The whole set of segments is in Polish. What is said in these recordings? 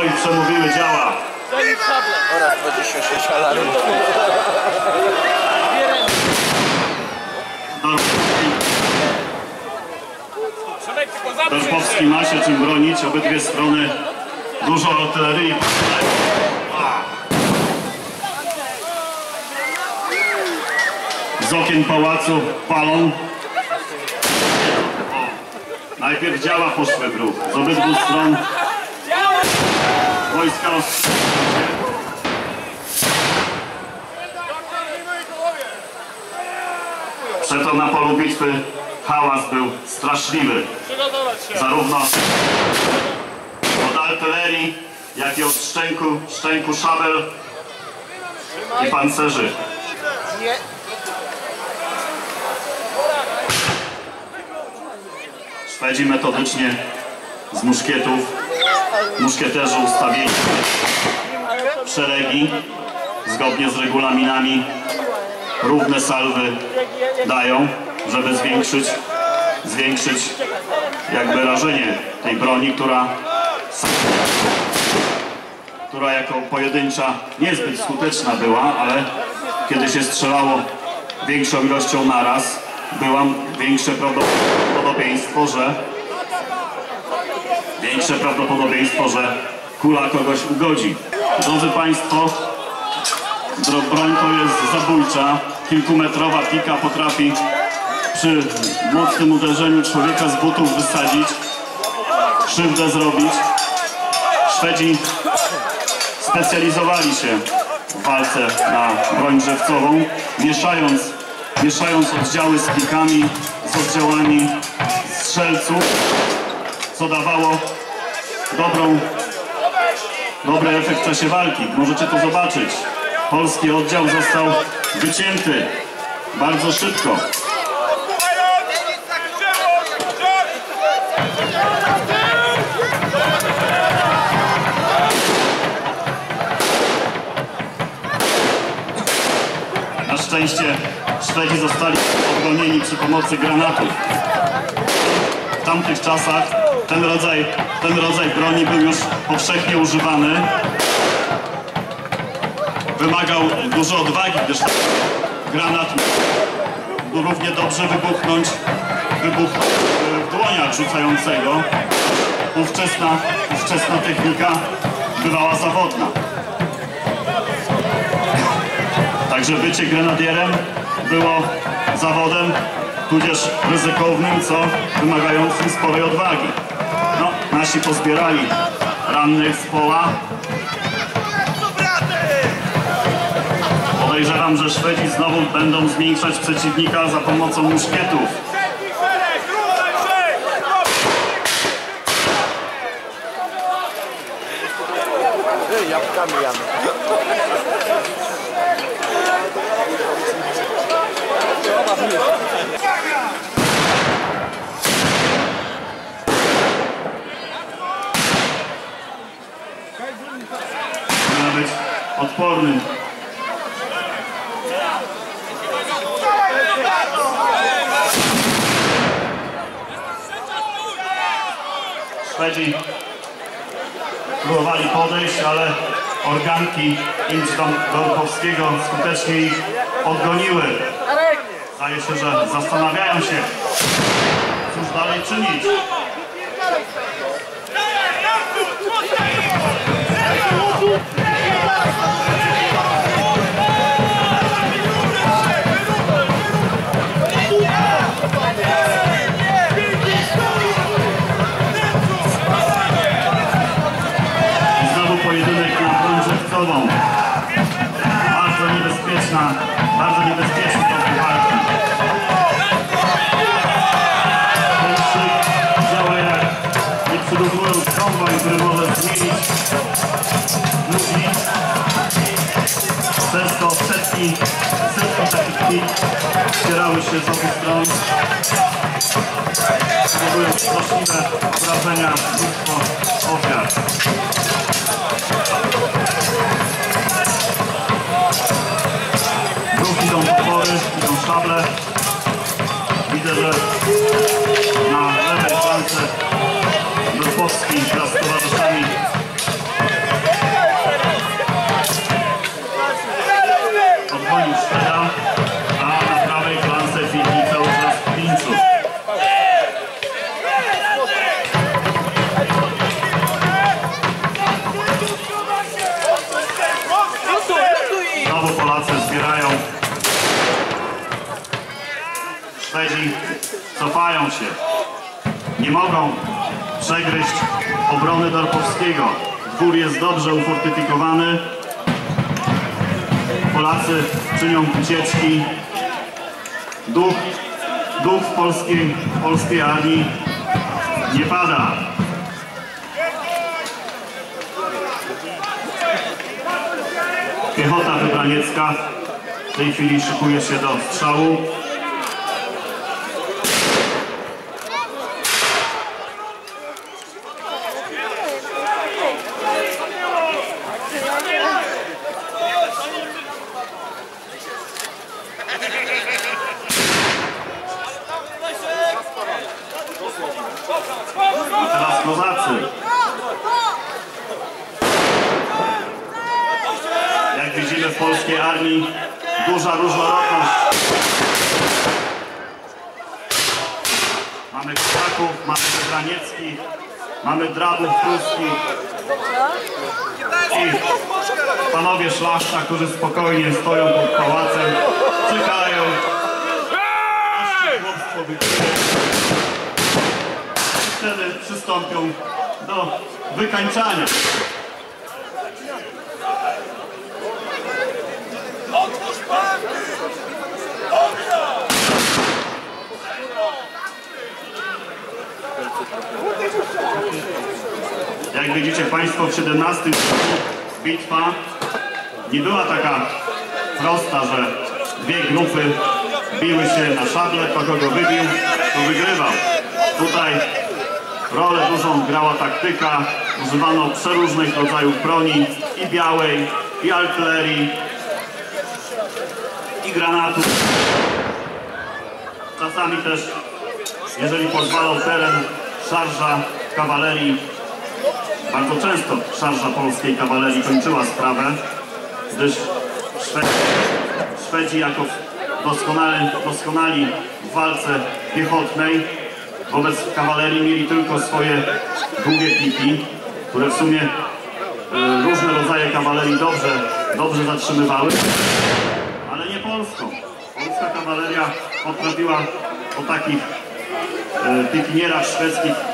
No i przemówiły działa. Oraz 26 alarmów. Dążbowski ma się czym bronić, obydwie strony dużo artylerii. Z okien pałacu palą. Najpierw działa poszły w ruch. Z obydwu stron wojska się. Przeto na polu bitwy hałas był straszliwy. Zarówno od artylerii, jak i od szczęku, szczęku szabel i pancerzy. Szwedzi metodycznie z muszkietów, muszkieterzy ustawili szeregi zgodnie z regulaminami. Równe salwy dają, żeby zwiększyć, zwiększyć jakby rażenie tej broni, która która jako pojedyncza niezbyt skuteczna była, ale kiedy się strzelało większą ilością naraz, było większe prawdopodobieństwo, że większe prawdopodobieństwo, że kula kogoś ugodzi. Drodzy Państwo, broń to jest zabójcza. Kilkumetrowa pika potrafi przy mocnym uderzeniu człowieka z butów wysadzić, krzywdę zrobić. Szwedzi specjalizowali się w walce na broń żywcową, mieszając, mieszając oddziały z pikami, z oddziałami strzelców, co dawało dobrą, dobry efekt w czasie walki. Możecie to zobaczyć. Polski oddział został wycięty bardzo szybko. Na szczęście Szwedzi zostali odgonieni przy pomocy granatów. W tamtych czasach ten rodzaj, ten rodzaj broni był już powszechnie używany. Wymagał dużo odwagi, gdyż granat mógł równie dobrze wybuchnąć wybuch e, w dłoniach rzucającego. Ówczesna, ówczesna technika bywała zawodna. Także bycie grenadierem było zawodem, tudzież ryzykownym, co wymagającym sporej odwagi. Nasi pozbierali rannych z pola. Podejrzewam, że Szwedzi znowu będą zmniejszać przeciwnika za pomocą muszkietów. Jabłkami jamy. Szwedzi próbowali podejść, ale organki Inch-Dorkowskiego skutecznie ich odgoniły. Zdaje się, że zastanawiają się, cóż dalej czynić. Żywcową. Bardzo niebezpieczna, bardzo niebezpieczny sposób walki. Działa jak nieprzygotowując kombajn, który może zmienić ludzi. Przez to setki, setki takich kit ścierały się z obu stron. Powodując straszliwe wrażenia, mnóstwo ofiar. Szable. Widzę, że na lewej flance Dorkowski wraz Dorpowskiego. Dwór jest dobrze ufortyfikowany. Polacy czynią ucieczki. Duch, duch w polskiej, w polskiej armii nie pada. Piechota wybraniecka w tej chwili szykuje się do strzału. I teraz kozacy. Jak widzimy w polskiej armii duża różnorodność. Mamy Kozaków, mamy Wybranieckich, mamy Drabów Pruskich i panowie szlachta, którzy spokojnie stoją pod pałacem, czekają, aż się chłopstwo wtedy przystąpią do wykańczania. Jak widzicie Państwo w 17 roku bitwa nie była taka prosta, że dwie grupy biły się na szable, kto kogo wybił, to wygrywał. Tutaj rolę dużą grała taktyka, używano przeróżnych rodzajów broni i białej, i artylerii, i granatów. Czasami też, jeżeli pozwalał teren, szarża kawalerii. Bardzo często szarża polskiej kawalerii kończyła sprawę, gdyż Szwedzi, Szwedzi jako doskonali, doskonali w walce piechotnej wobec kawalerii mieli tylko swoje długie piki, które w sumie e, różne rodzaje kawalerii dobrze, dobrze zatrzymywały, ale nie polską. Polska kawaleria potrafiła po takich e, pikinierach szwedzkich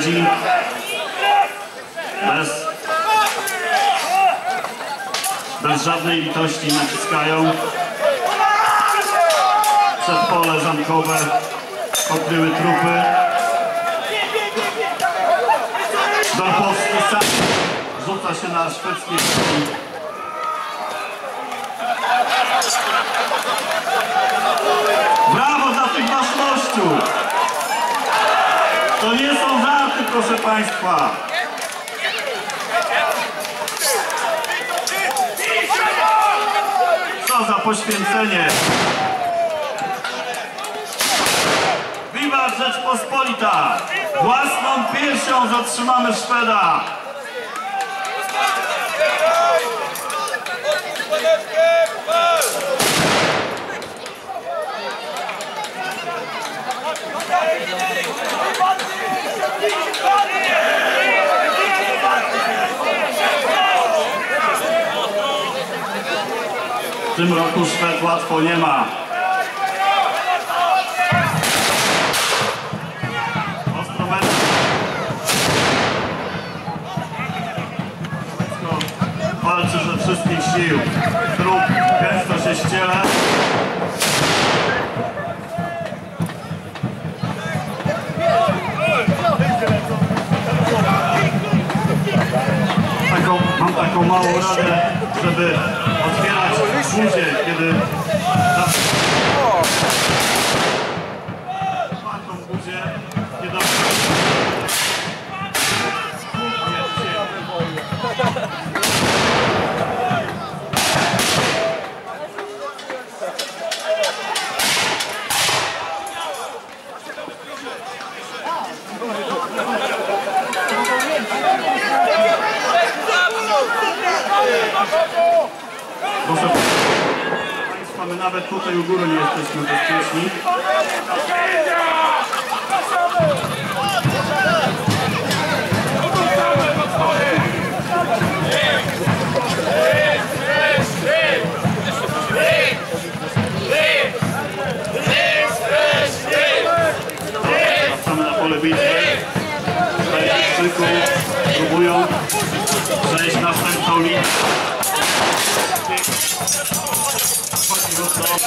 Szwedzi bez, bez żadnej litości naciskają. Przedpole zamkowe pokryły trupy. Dorpowski sam rzuca się na szwedzkie piłki. Brawo dla tych waszmościu! To nie są żarty, proszę Państwa. Co za poświęcenie! Wiwa Rzeczpospolita! Własną piersią zatrzymamy Szweda. W tym roku Szwed łatwo nie ma. Walczy ze wszystkich sił. Trup gęsto się ściele. Taką, mam taką małą radę, żeby otwierać buzię, kiedy otwartą buzię, kiedy Państwa, my nawet tutaj u góry nie jesteśmy bezpieczni. Na próbują przejść następną linię. Vamos.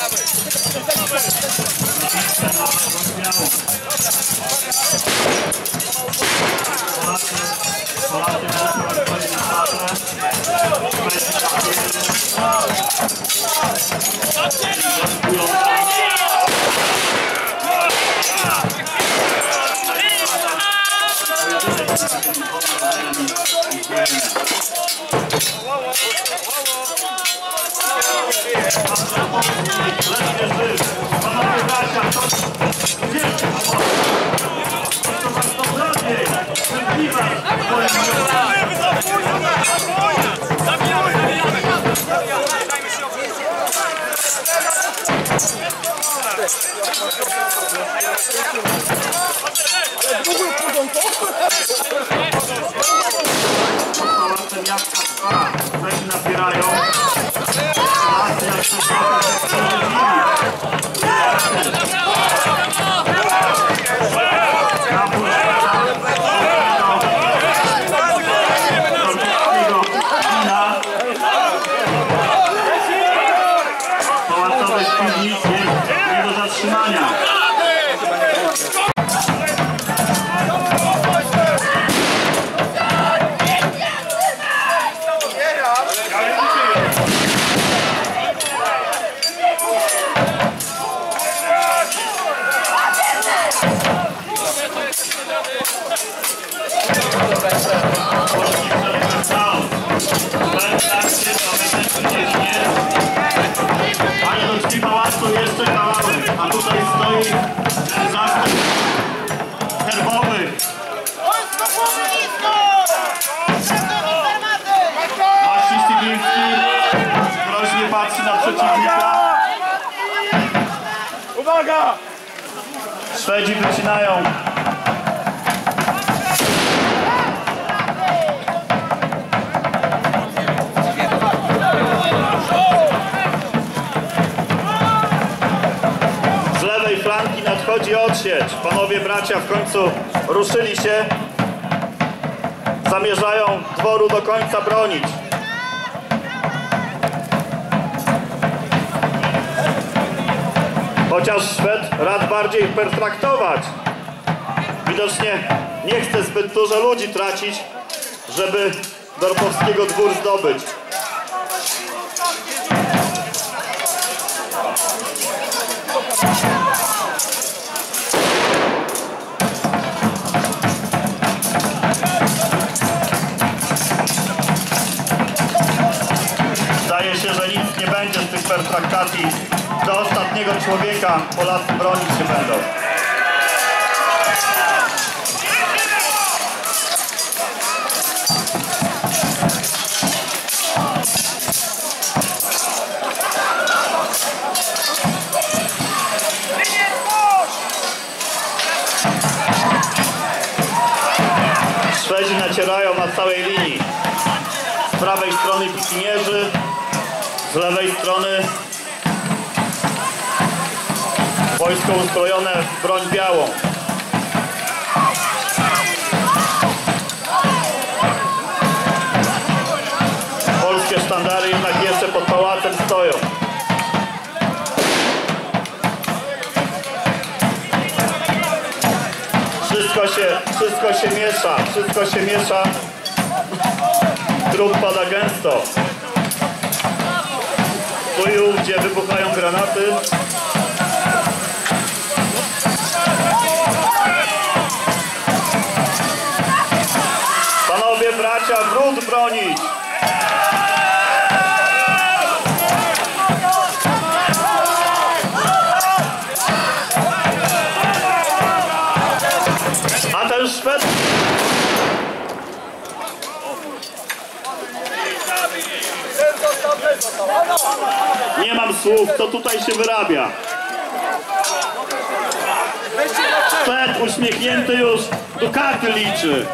Nie stoi zastęp herbowy. Marcin Stygliński groźnie patrzy na przeciwnika. Uwaga! Szwedzi wycinają. Nadchodzi odsiecz. Panowie bracia w końcu ruszyli się. Zamierzają dworu do końca bronić. Chociaż Szwed rad bardziej pertraktować. Widocznie nie chce zbyt dużo ludzi tracić, żeby Dorpowskiego dwór zdobyć. że nic nie będzie z tych pertraktacji. Do ostatniego człowieka Polacy bronić się będą. Szwedzi nacierają na całej linii. Z prawej strony pikinierzy, z lewej strony wojsko uzbrojone w broń białą. Polskie sztandary jednak jeszcze pod pałacem stoją. Wszystko się, wszystko się miesza, wszystko się miesza. Drut pada gęsto. I ówdzie wybuchają granaty. Panowie bracia, wrót bronić! Słów, co tutaj się wyrabia. Szwed uśmiechnięty już do karty liczy.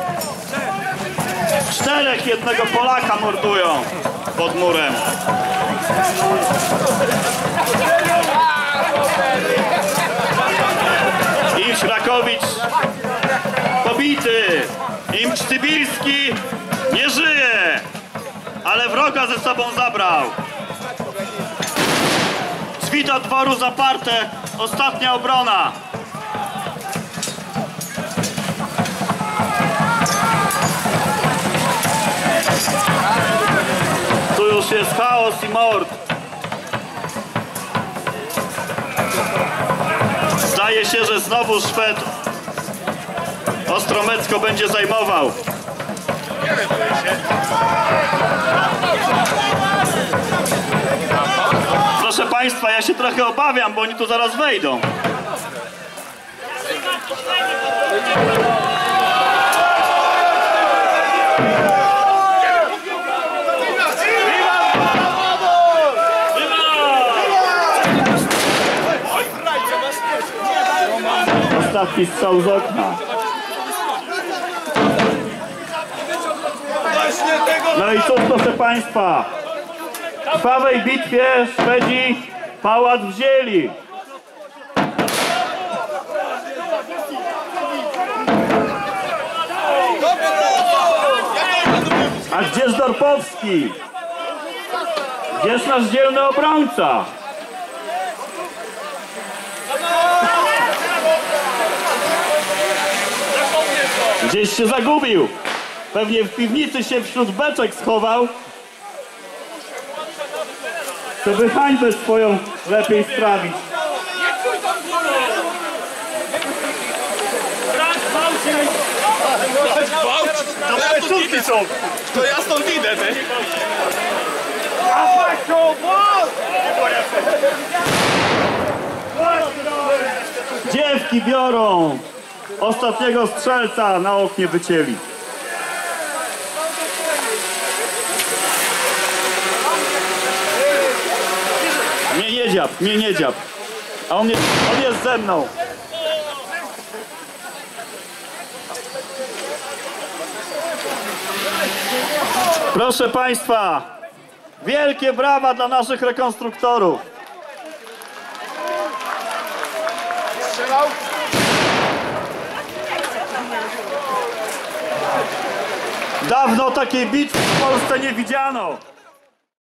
Czterech jednego Polaka mordują pod murem. I Szrakowicz pobity. Im Cztybilski nie żyje, ale wroga ze sobą zabrał. Do dworu zaparte, ostatnia obrona. Tu już jest chaos i mord. Zdaje się, że znowu Szwed Ostromecko będzie zajmował. Proszę Państwa, ja się trochę obawiam, bo oni tu zaraz wejdą. Ostatni strzał z okna. No i cóż, proszę Państwa, w krwawej bitwie Szwedzi pałac wzięli. A gdzież Dorpowski? Gdzież nasz dzielny obrońca? Gdzieś się zagubił. Pewnie w piwnicy się wśród beczek schował. To by hańbę swoją lepiej sprawić. Dobre sztuki są! To ja stąd idę, ty! Dziewki biorą. Ostatniego strzelca na oknie wycięli. Nie, nie nie, nie. A on jest, on jest ze mną. Proszę Państwa, wielkie brawa dla naszych rekonstruktorów. Dawno takiej bitwy w Polsce nie widziano.